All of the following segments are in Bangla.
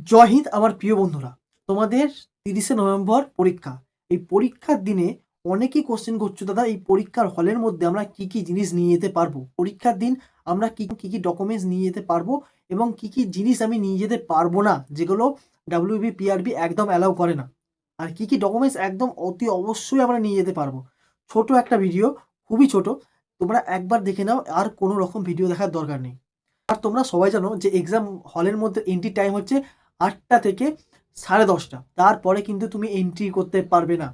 জয় হিন্দ, আমার প্রিয় বন্ধুরা। তোমাদের তিরিশে নভেম্বর পরীক্ষা। এই পরীক্ষার দিনে অনেকেই কোশ্চেন করছ, দাদা, এই পরীক্ষার হলের মধ্যে আমরা কি কি জিনিস নিয়ে যেতে পারব? পরীক্ষার দিন আমরা কি কি কি ডকুমেন্টস নিয়ে যেতে পারব? এবং কি কি জিনিস আমি নিয়ে যেতে পারব না? যেগুলো ডাব্লিউবি পিআরবি একদম অ্যালাউ করে না। আর কি কি ডকুমেন্টস একদম অতি অবশ্যই আমরা নিয়ে যেতে পারব। ছোট একটা ভিডিও খুবই ছোট। তোমরা একবার দেখে নাও, আর কোনো রকম ভিডিও দেখার দরকার নেই। আর তোমরা সবাই জানো যে এক্সাম হলের মধ্যে এন্ট্রি টাইম হচ্ছে আটটা থেকে সাড়ে দশটা। তারপরে কিন্তু তুমি এন্ট্রি করতে পারবে না।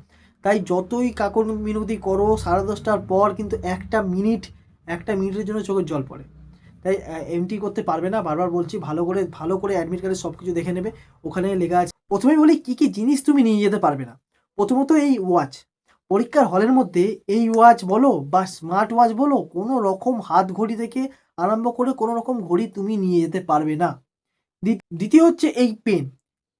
তাই যতই কাকর মিনতি করো, সাড়ে দশটার পর কিন্তু একটা মিনিট একটা মিনিটের জন্য চোখের জল পড়ে। তাই এন্ট্রি করতে পারবে না। বারবার বলছি, ভালো করে ভালো করে অ্যাডমিট কার্ডে সব কিছু দেখে নেবে। ওখানে লেখা আছে, প্রথমেই বলি, কী কী জিনিস তুমি নিয়ে যেতে পারবে না। প্রথমত এই ওয়াচ পরীক্ষার হলের মধ্যে এই ওয়াচ বলো বা স্মার্ট ওয়াচ বলো, কোনো রকম হাত ঘড়ি থেকে আরম্ভ করে কোনো রকম ঘড়ি তুমি নিয়ে যেতে পারবে না। দ্বিতীয় হচ্ছে এই পেন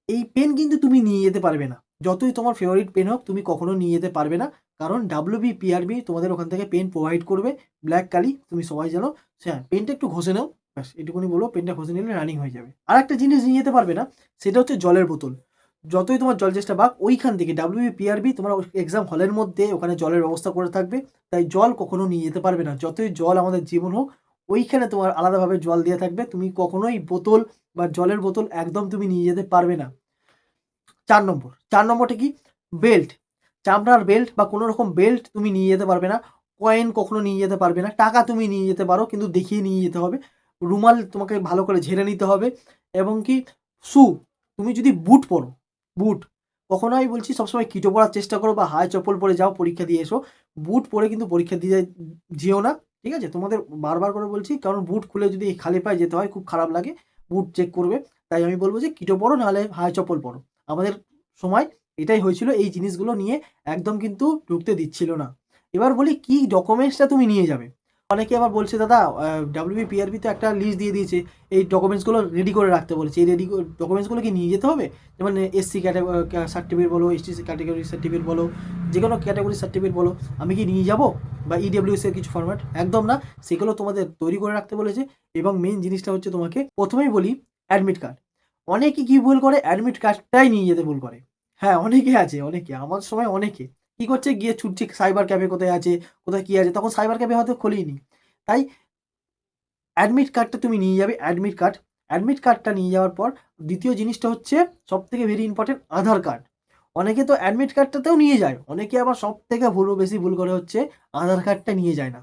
এই পেন কিন্তু তুমি নিয়ে যেতে পারবে না। যতই তোমার ফেভারিট পেন হোক, তুমি কখনো নিয়ে যেতে পারবে না। কারণ ডাব্লিউবি পিআরবি তোমাদের ওখান থেকে পেন প্রোভাইড করবে। ব্ল্যাক কালি তুমি সবাই জানো। হ্যাঁ পেনটা একটু ঘষে নাও। ব্যাস এটুকুনি বলব পেনটা ঘষে নিলে রানিং হয়ে যাবে। আর একটা জিনিস নিয়ে যেতে পারবে না, সেটা হচ্ছে জলের বোতল। যতই তোমার জল চেষ্টা বাক ওইখান থেকে ডাব্লিউবি পিআরবি তোমার এক্সাম হলের মধ্যে ওখানে জলের ব্যবস্থা করে থাকবে। তাই জল কখনো নিয়ে যেতে পারবে না। যতই জল আমাদের জীবন হোক ওইখানে তোমার আলাদাভাবে জল দিয়ে থাকবে। তুমি কখনোই বোতল বা জলের বোতল একদম তুমি নিয়ে যেতে পারবে না। চার নম্বর, চার নম্বরটা কি? বেল্ট। চামড়ার বেল্ট বা কোনো রকম বেল্ট তুমি নিয়ে যেতে পারবে না। কয়েন কখনো নিয়ে যেতে পারবে না। টাকা তুমি নিয়ে যেতে পারো, কিন্তু দেখিয়ে নিয়ে যেতে হবে। রুমাল তোমাকে ভালো করে ঝেড়ে নিতে হবে। এবং কি? শু। তুমি যদি বুট পরো, বুট। কখনো আমি বলছি সবসময় কিটো পরার চেষ্টা করো বা হাই চপ্পল পরে যাও, পরীক্ষা দিয়ে এসো। বুট পরে কিন্তু পরীক্ষা দিয়ে যেও না। ঠিক আছে? তোমাদের বারবার করে বলছি, কারণ বুট খুলে যদি খালি পায়ে যেতে হয়, খুব খারাপ লাগে। বুট চেক করবে। তাই আমি বলব যে, কিটো পরো নাহলে হাই চপ্পল পরো আমাদের সময় এটাই হয়েছিল, এই জিনিসগুলো নিয়ে একদম কিন্তু ঢুকতে দিচ্ছিল না। এবার বলি, কি ডকুমেন্টসটা তুমি নিয়ে যাবে? অনেকে আবার বলছে, দাদা ডাব্লিউবি তো একটা লিস্ট দিয়ে দিয়েছে। এই ডকুমেন্টসগুলো রেডি করে রাখতে বলেছে। এই রেডি ডকুমেন্টসগুলো কি নিয়ে যেতে হবে? যেমন এসসি ক্যাটাগরি সার্টিফিকেট বলো এসটি ক্যাটাগরি সার্টিফিকেট বলো যে কোনো ক্যাটাগরি সার্টিফিকেট বলো, আমি কি নিয়ে যাব? বা ইডব্লিউএস এর কিছু ফরম্যাট একদম না, সেগুলো তোমাদের তৈরি করে রাখতে বলেছে এবং মেন জিনিসটা হচ্ছে তোমাকে প্রথমেই বলি অ্যাডমিট কার্ড অনেকে কি ভুল করে? অ্যাডমিট কার্ডটাই নিয়ে যেতে ভুল করে। হ্যাঁ অনেকে আছে, অনেকে, আমার সময় অনেকে। কি করছে? গিয়ে ছুটছে সাইবার ক্যাফে কোথায় আছে, কোথায় কি আছে? তখন সাইবার ক্যাফে হয়তো খোলেইনি। তাই অ্যাডমিট কার্ডটা তুমি নিয়ে যাবে অ্যাডমিট কার্ড অ্যাডমিট কার্ডটা নিয়ে যাওয়ার পর দ্বিতীয় জিনিসটা হচ্ছে সব থেকে ভেরি ইম্পর্টেন্ট আধার কার্ড অনেকে তো অ্যাডমিট কার্ডটাতেও নিয়ে যায়। অনেকে আবার সব থেকে ভুল, বেশি ভুল করে হচ্ছে আধার কার্ডটা নিয়ে যায় না।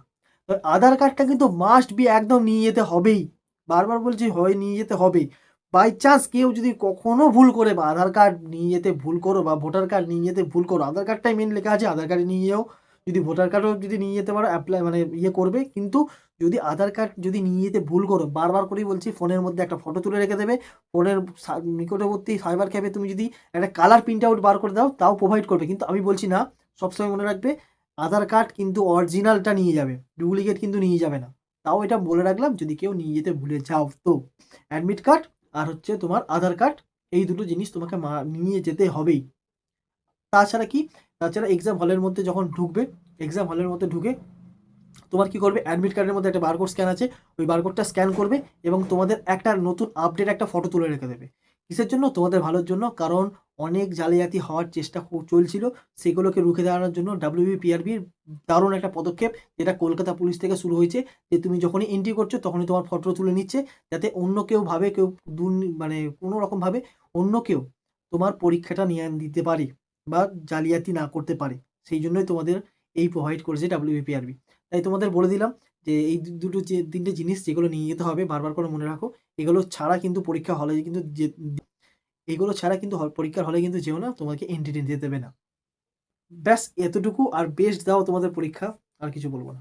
তো আধার কার্ডটা কিন্তু মাস্ট বি একদম নিয়ে যেতে হবেই। বারবার বলছি, হয় নিয়ে যেতে হবেই। বাই চান্স কেউ যদি কখনো ভুল করে বা আধার কার্ড নিয়ে যেতে ভুল করো বা ভোটার কার্ড নিয়ে যেতে ভুল করো আধার কার্ডটাই মেন লেখা আছে আধার কার্ড নিয়ে যাও। যদি ভোটার কার্ডও যদি নিয়ে যেতে পারো অ্যাপ্লাই মানে ইয়ে করবে, কিন্তু যদি আধার কার্ড যদি নিয়ে যেতে ভুল করো, বারবার করেই বলছি ফোনের মধ্যে একটা ফটো তুলে রেখে দেবে ফোনের নিকটবর্তী সাইবার ক্যাফে তুমি যদি একটা কালার প্রিন্ট আউট বার করে দাও, তাও প্রোভাইড করবে। কিন্তু আমি বলছি না, সবসময় মনে রাখবে আধার কার্ড কিন্তু অরিজিনালটা নিয়ে যাবে ডুপ্লিকেট কিন্তু নিয়ে যাবে না। তাও এটা বলে রাখলাম, যদি কেউ নিয়ে যেতে ভুলে যাও তো। অ্যাডমিট কার্ড আর হচ্ছে তোমার আধার কার্ড এই দুটো জিনিস তোমাকে নিয়ে যেতে হবেই। তাছাড়া কি? তাছাড়া এক্সাম হলের মধ্যে যখন ঢুকবে এক্সাম হলের মধ্যে ঢুকে তোমার কি করবে? অ্যাডমিট কার্ডের মধ্যে একটা বারকোড স্ক্যান আছে, ওই বারকোডটা স্ক্যান করবে এবং তোমাদের একটা নতুন আপডেট একটা ফটো তুলে রেখে দেবে। কিসের জন্য? তোমাদের ভালোর জন্য, কারণ অনেক জালিয়াতি হওয়ার চেষ্টা চলছিল, সেগুলোকে রুখে দাঁড়ানোর জন্য ডাব্লিউবি পিআরবির দারুণ একটা পদক্ষেপ, যেটা কলকাতা পুলিশ থেকে শুরু হয়েছে, যে তুমি যখনই এন্ট্রি করছ, তখনই তোমার ফটো তুলে নিচ্ছে, যাতে অন্য কেউ ভাবে, কেউ মানে কোনো রকমভাবে অন্য কেউ তোমার পরীক্ষাটা নিয়ে দিতে পারে। বা জালিয়াতি না করতে পারে। সেই জন্যই তোমাদের এই প্রোভাইড করেছে ডাব্লিউবিপিআরবি তাই তোমাদের বলে দিলাম যে এই দুটো যে তিনটে জিনিস যেগুলো নিয়ে যেতে হবে বারবার করে মনে রাখো, এগুলো ছাড়া কিন্তু পরীক্ষা হলে কিন্তু যে এগুলো ছাড়া কিন্তু পরীক্ষার হলে কিন্তু যেও না, তোমাকে এন্ট্রি দিয়ে দেবে না। ব্যাস, এতটুকু, আর বেস্ট দাও তোমাদের পরীক্ষা, আর কিছু বলব না।